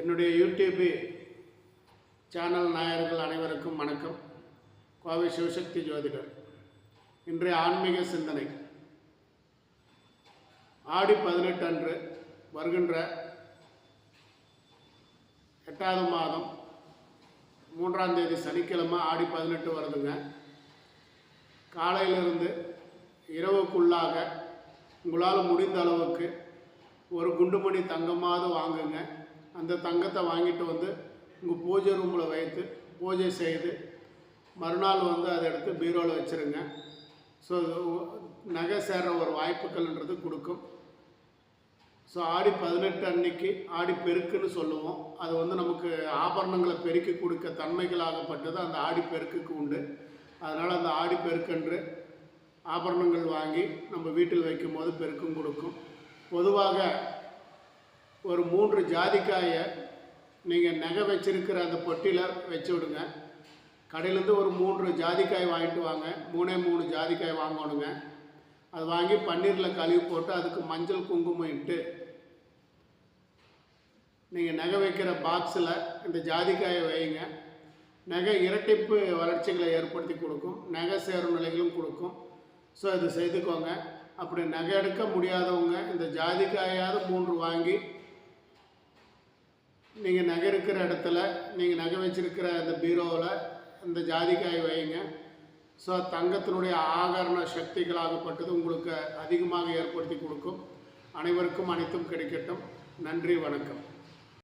என்னுடைய YouTube channel நாயர்கள் அனைவருக்கும் வணக்கம். கோவை சிவசக்தி ஜோதிடர். இன்றைய ஆன்மீக சிந்தனை. ஆடி பதினெட்டு அன்று வருகின்ற எட்டாவது மாதம் மூன்றாம் தேதி சனிக்கிழமை ஆடி பதினெட்டு வருதுங்க. காலையிலிருந்து இரவுக்குள்ளாக உங்களால் முடிந்த அளவுக்கு ஒரு குண்டுமணி தங்கமாவது வாங்குங்க. அந்த தங்கத்தை வாங்கிட்டு வந்து உங்கள் பூஜை ரூமில் வைத்து பூஜை செய்து மறுநாள் வந்து அதை எடுத்து பீரோவில் வச்சுருங்க. ஸோ நகை சேர்ற ஒரு வாய்ப்புகள்ன்றது கொடுக்கும். ஸோ ஆடி பதினெட்டு அன்னைக்கு ஆடி பெருக்குன்னு சொல்லுவோம். அது வந்து நமக்கு ஆபரணங்களை பெருக்கி கொடுக்க தன்மைகளாகப்பட்டது அந்த ஆடி பெருக்குக்கு உண்டு. அதனால் அந்த ஆடி பெருக்கன்று ஆபரணங்கள் வாங்கி நம்ம வீட்டில் வைக்கும்போது பெருக்கும் கொடுக்கும். பொதுவாக ஒரு மூன்று ஜாதிக்காயை நீங்கள் நகை வச்சிருக்கிற அந்த பொட்டியில் வச்சு விடுங்க. கடையிலேருந்து ஒரு மூன்று ஜாதிக்காய் வாங்கிட்டு வாங்க. மூணே மூணு ஜாதிக்காய் வாங்கணுங்க. அது வாங்கி பன்னீரில் கழுவி போட்டு அதுக்கு மஞ்சள் குங்குமம் இட்டு நீங்கள் நகை வைக்கிற பாக்ஸில் இந்த ஜாதிக்காயை வைங்க நகை இரட்டிப்பு வளர்ச்சிகளை ஏற்படுத்தி கொடுக்கும். நகை சேரும் நிலைகளும் கொடுக்கும். ஸோ இது செய்துக்கோங்க. அப்படி நகை எடுக்க முடியாதவங்க இந்த ஜாதிக்காயாவது மூன்று வாங்கி நீங்கள் நகை இருக்கிற இடத்துல நீங்கள் நகை வச்சிருக்கிற அந்த பீரோவில் இந்த ஜாதிக்காய் வைங்க. ஸோ தங்கத்தினுடைய ஆகரண சக்திகளாகப்பட்டது உங்களுக்கு அதிகமாக ஏற்படுத்தி கொடுக்கும். அனைவருக்கும் அனைத்தும் கிடைக்கட்டும். நன்றி வணக்கம்.